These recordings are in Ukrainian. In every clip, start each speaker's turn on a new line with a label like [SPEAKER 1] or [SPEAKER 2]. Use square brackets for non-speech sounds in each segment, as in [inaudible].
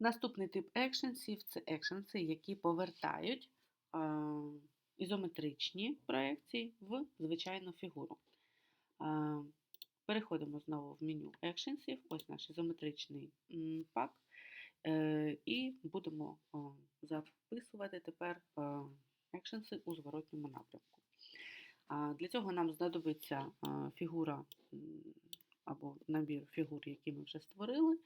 [SPEAKER 1] Наступний тип екшенсів це екшенси, які повертають ізометричні проекції в звичайну фігуру. Переходимо знову в меню екшенсів, ось наш ізометричний пак, е, і будемо записувати тепер екшенси у зворотньому напрямку. Для цього нам знадобиться фігура або набір фігур, які ми вже створили,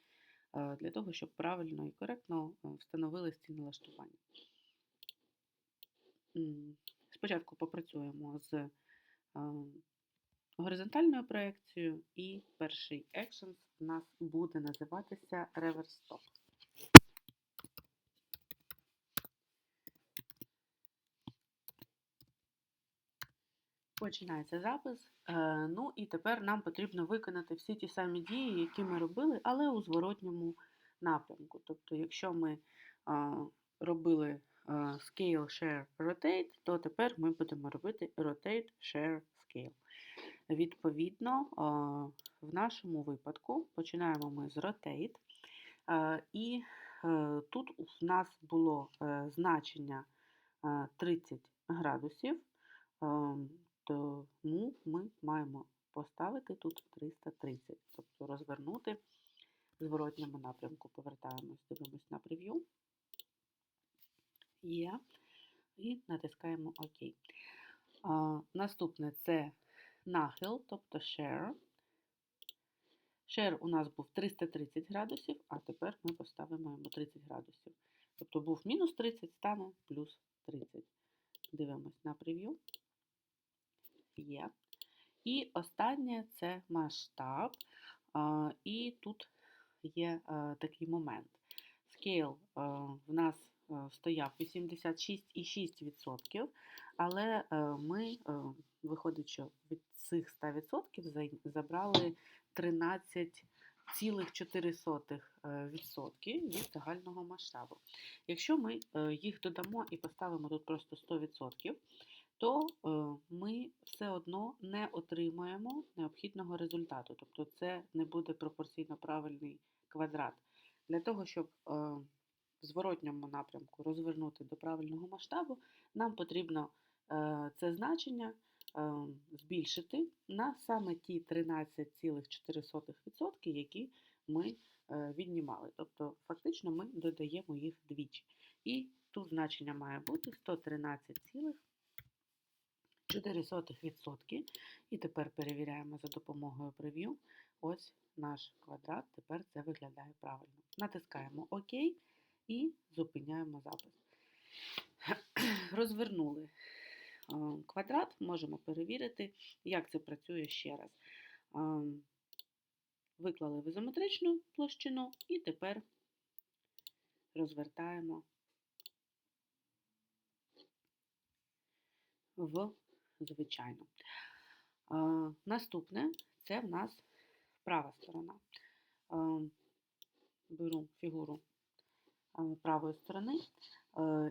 [SPEAKER 1] для того, щоб правильно і коректно е, встановили ці налаштування. Спочатку попрацюємо з е, горизонтальною проекцією, і перший екшен у нас буде називатися Reverse Починається запис. Е, Ну і тепер нам потрібно виконати всі ті самі дії, які ми робили, але у зворотньому напрямку. Тобто, якщо ми робили Scale, Share, Rotate, то тепер ми будемо робити Rotate, Share, Scale. Відповідно, в нашому випадку починаємо ми з Rotate. І е, тут у нас було е, значення е, 30 градусів. Тому ми маємо поставити тут 330, тобто розвернути в зворотньому напрямку. Повертаємось, дивимось на прев'ю. Є. І натискаємо ОК. А, Наступне це нахил, тобто share. Share у нас був 330 градусів, а тепер ми поставимо йому 30 градусів. Тобто був мінус 30, стане плюс 30. Дивимось на прев'ю є. І останнє це масштаб. І тут є такий момент. Scale в нас стояв 86,6%, але ми, виходить, від цих 100% забрали 13,4% від загального масштабу. Якщо ми їх додамо і поставимо тут просто 100%, то ми все одно не отримаємо необхідного результату. Тобто це не буде пропорційно правильний квадрат. Для того, щоб в зворотньому напрямку розвернути до правильного масштабу, нам потрібно це значення збільшити на саме ті 13,4%, які ми віднімали. Тобто, фактично, ми додаємо їх двічі. І тут значення має бути 113,4%. 0,04%. І тепер перевіряємо за допомогою прев'ю. Ось наш квадрат, тепер це виглядає правильно. Натискаємо ОК і зупиняємо запис. [clears throat] Розвернули квадрат, можемо перевірити, як це працює ще раз. Виклали в ізометричну площину і тепер розвертаємо в звичайно. Наступне це в нас права сторона. Беру фігуру правої сторони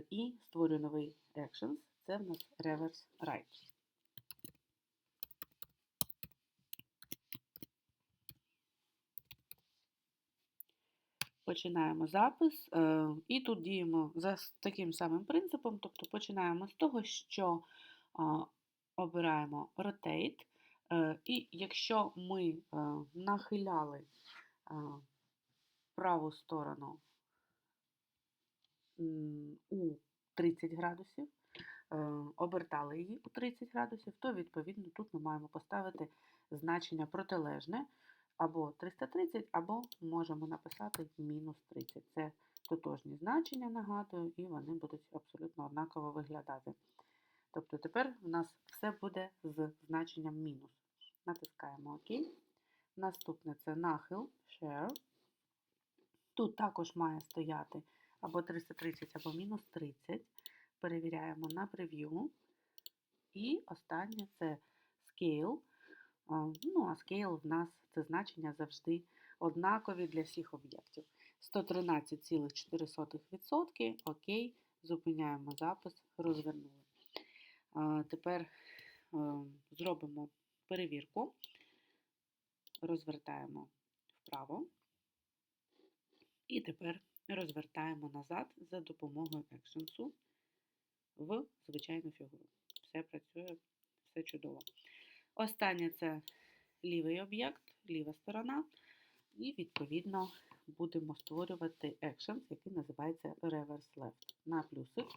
[SPEAKER 1] і створюю новий actions. Це в нас reverse right. Починаємо запис, і тут діємо за таким самим принципом, тобто починаємо з того, що обираємо Rotate. Е, і якщо ми е, нахиляли е, праву сторону у 30 градусів, обертали її у 30 градусів, то, відповідно, тут ми маємо поставити значення протилежне або 330, або можемо написати мінус 30. Це тотожні значення, нагадую, і вони будуть абсолютно однаково виглядати. Тобто тепер в нас все буде з значенням мінус. Натискаємо ОК. Наступне це нахил, share. Тут також має стояти або 330, або мінус 30. Перевіряємо на прев'ю. І останнє це scale. Ну, а scale в нас це значення завжди однакові для всіх об'єктів. 113,4%. Окей, зупиняємо запис, розвернули. Тепер зробимо перевірку, розвертаємо вправо. І тепер розвертаємо назад за допомогою екшенсу в звичайну фігуру. Все працює, все чудово. Останнє це лівий об'єкт, ліва сторона. І, відповідно, будемо створювати екшенс, який називається reverse left. На плюсик,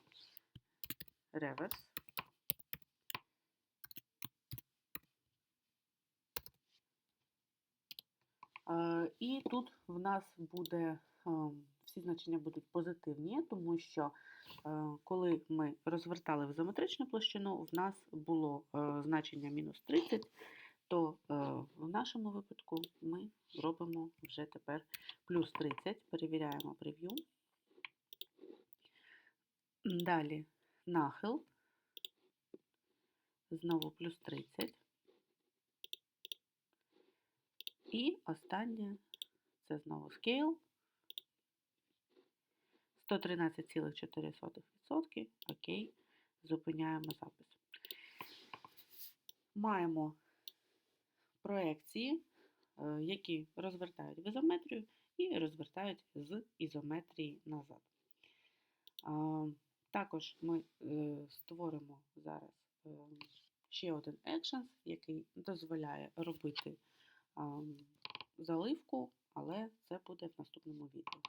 [SPEAKER 1] reverse. І тут в нас буде, е, всі значення будуть позитивні, тому що е, коли ми розвертали в ізометричну площину, в нас було е, значення мінус 30, то е, в нашому випадку ми робимо вже тепер плюс 30, перевіряємо прев'ю. Далі нахил, знову плюс 30. І останнє це знову scale. 113,4%. Окей, зупиняємо запис. Маємо проекції, е, які розвертають в ізометрію і розвертають з ізометрії назад. Також ми е, створимо зараз е, ще один екшенс, який дозволяє робити заливку, але це буде в наступному відео.